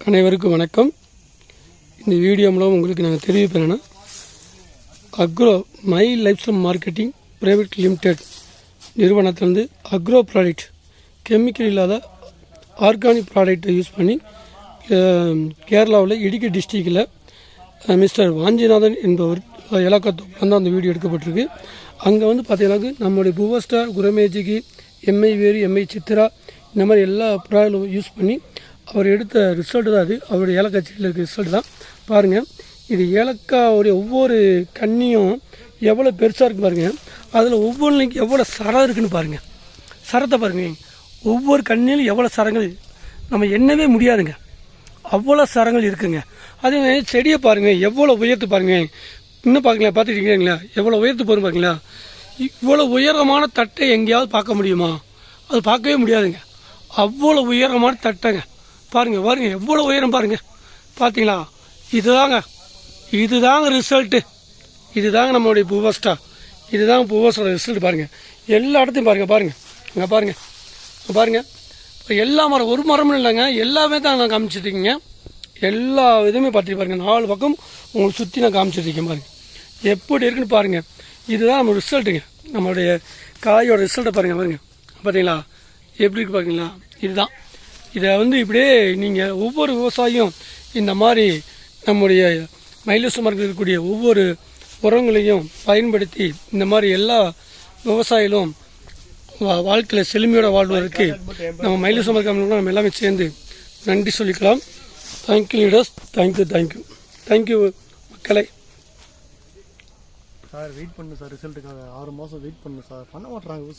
அனைவருக்கும் வணக்கம். இந்த வீடியோ மூலம் உங்களுக்கு நாங்கள் தெரிவிப்பேன்னா agro my life marketing private limited நிறுவனத்திலிருந்து அக்ரோ ப்ராடக்ட் கெமிக்கல் இல்லாத ஆர்கானிக் ப்ராடக்ட்டை யூஸ் பண்ணி கேரளாவில் இடுக்கி டிஸ்ட்ரிக்டில் மிஸ்டர் வாஞ்சிநாதன் என்பவர் இலக்கத்தோப்பில் வந்து அந்த வீடியோ எடுக்கப்பட்டிருக்கு. அங்கே வந்து பார்த்தீங்கன்னா நம்மளுடைய புவஸ்டார் குரமேஜிக்கு எம்ஐ வேறு எம்ஐ சித்ரா இந்த மாதிரி எல்லா ப்ராடக்டும் யூஸ் பண்ணி அவர் எடுத்த ரிசல்ட் தான் அது. அவருடைய ஏலக்காய் செடியில் இருக்க ரிசல்ட் தான். பாருங்கள் இது ஏலக்காவுடைய ஒவ்வொரு கன்னியும் எவ்வளோ பெருசாக இருக்கு பாருங்கள் அதில் ஒவ்வொன்றுலையும் எவ்வளோ சரம் இருக்குதுன்னு பாருங்கள் சரத்தை பாருங்கள் ஒவ்வொரு கண்ணிலும் எவ்வளோ சரங்கள். நம்ம எண்ணவே முடியாதுங்க. அவ்வளோ சரங்கள் இருக்குங்க. அதே மாதிரி செடியை பாருங்கள் எவ்வளோ உயர்த்து பாருங்கள் இன்னும் பார்க்கலாம் பார்த்துருக்கீங்களா எவ்வளோ உயர்த்து போகிறோம் பாருங்களா? இவ்வளோ உயரமான தட்டை எங்கேயாவது பார்க்க முடியுமா? அது பார்க்கவே முடியாதுங்க. அவ்வளோ உயரமான தட்டைங்க. பாருங்கள் பாருங்கள் எவ்வளோ உயரம் பாருங்கள் பார்த்தீங்களா இதுதாங்க. இதுதாங்க ரிசல்ட்டு இதுதாங்க நம்மளுடைய பூவஸ்டா இதுதாங்க பூவஸ்டோட ரிசல்ட் பாருங்கள் எல்லா இடத்தையும் பாருங்கள் பாருங்கள் இங்கே பாருங்கள் இங்கே பாருங்கள் எல்லா மரம் ஒரு மரமும் இல்லைங்க. எல்லாமே தான் நான் காமிச்சிருக்கீங்க எல்லா இதுவுமே பார்த்துட்டு பாருங்கள் நாலு பக்கம் உங்களுக்கு சுற்றி நான் காமிச்சிருக்கேன் பாருங்கள் எப்படி இருக்குன்னு பாருங்கள் இதுதான் நம்ம ரிசல்ட்டுங்க நம்மளுடைய காயோட ரிசல்ட்டை பாருங்கள் பாருங்கள் பார்த்தீங்களா எப்படி இருக்கு பாருங்களா? இதுதான். இதை வந்து இப்படியே நீங்கள் ஒவ்வொரு விவசாயியும் இந்த மாதிரி நம்முடைய மயிலசு மரத்தில் இருக்கக்கூடிய ஒவ்வொரு உரங்களையும் பயன்படுத்தி இந்த மாதிரி எல்லா விவசாயிகளும் வா- வாழ்க்கையில் செழுமையோட வாழ்வதற்கு நம்ம மயிலசு மரம் நம்ம எல்லாமே சேர்ந்து நன்றி சொல்லிக்கலாம். Thank you leaders thank you thank you thank you மக்களை. சார் வெயிட் பண்ணு சார் ரிசல்ட்டுக்காக ஆறு மாதம் வெயிட் பண்ணு சார். பண்ண மாட்டுறாங்க விவசாயி.